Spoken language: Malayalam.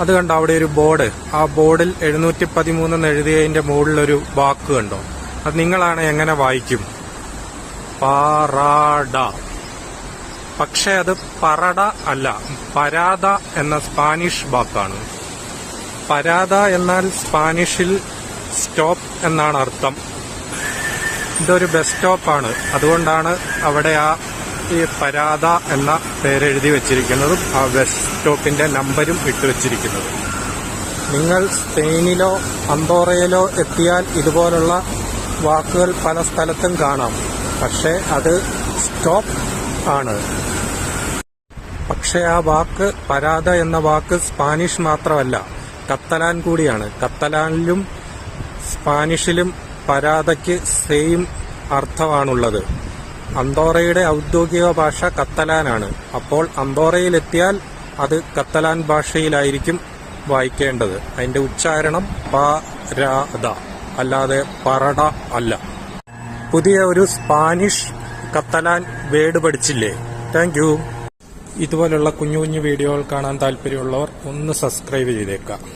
അത് കണ്ടോ അവിടെ ഒരു ബോർഡ്. ആ ബോർഡിൽ എഴുന്നൂറ്റി പതിമൂന്ന് എഴുതിയതിന്റെ മുകളിലൊരു വാക്ക് കണ്ടോ? അത് നിങ്ങളാണ് എങ്ങനെ വായിക്കും? പാറാഡ പക്ഷെ അത് പറട അല്ല പരാത എന്ന സ്പാനിഷ് വാക്കാണ്. പരാത എന്നാൽ സ്പാനിഷിൽ സ്റ്റോപ്പ് എന്നാണ് അർത്ഥം. ഇതൊരു ബസ് സ്റ്റോപ്പാണ്. അതുകൊണ്ടാണ് അവിടെ ആ ഈ പരാത എന്ന പേരെഴുതി വെച്ചിരിക്കുന്നതും ആ ബസ് സ്റ്റോപ്പിന്റെ നമ്പരും ഇട്ട് വെച്ചിരിക്കുന്നതും. നിങ്ങൾ സ്പെയിനിലോ അന്തോറയിലോ എത്തിയാൽ ഇതുപോലുള്ള വാക്കുകൾ പല സ്ഥലത്തും കാണാം. പക്ഷേ അത് സ്റ്റോപ്പ് ആണ്. പക്ഷേ ആ വാക്ക് പരാത എന്ന വാക്ക് സ്പാനിഷ് മാത്രമല്ല കത്തലാൻ കൂടിയാണ്. കത്തലാനിലും സ്പാനിഷിലും പരാതയ്ക്ക് സെയിം അർത്ഥമാണുള്ളത്. അന്തോറയുടെ ഔദ്യോഗിക ഭാഷ കത്തലാനാണ്. അപ്പോൾ അന്തോറയിലെത്തിയാൽ അത് കത്തലാൻ ഭാഷയിലായിരിക്കും വായിക്കേണ്ടത്. അതിന്റെ ഉച്ചാരണം പരാത അല്ലാതെ പറട അല്ല. പുതിയ ഒരു സ്പാനിഷ് കത്തലാൻ വേർഡ് പഠിച്ചില്ലേ? താങ്ക് യു ഇതുപോലുള്ള കുഞ്ഞു കുഞ്ഞു വീഡിയോകൾ കാണാൻ താല്പര്യമുള്ളവർ ഒന്ന് സബ്സ്ക്രൈബ് ചെയ്തേക്കാം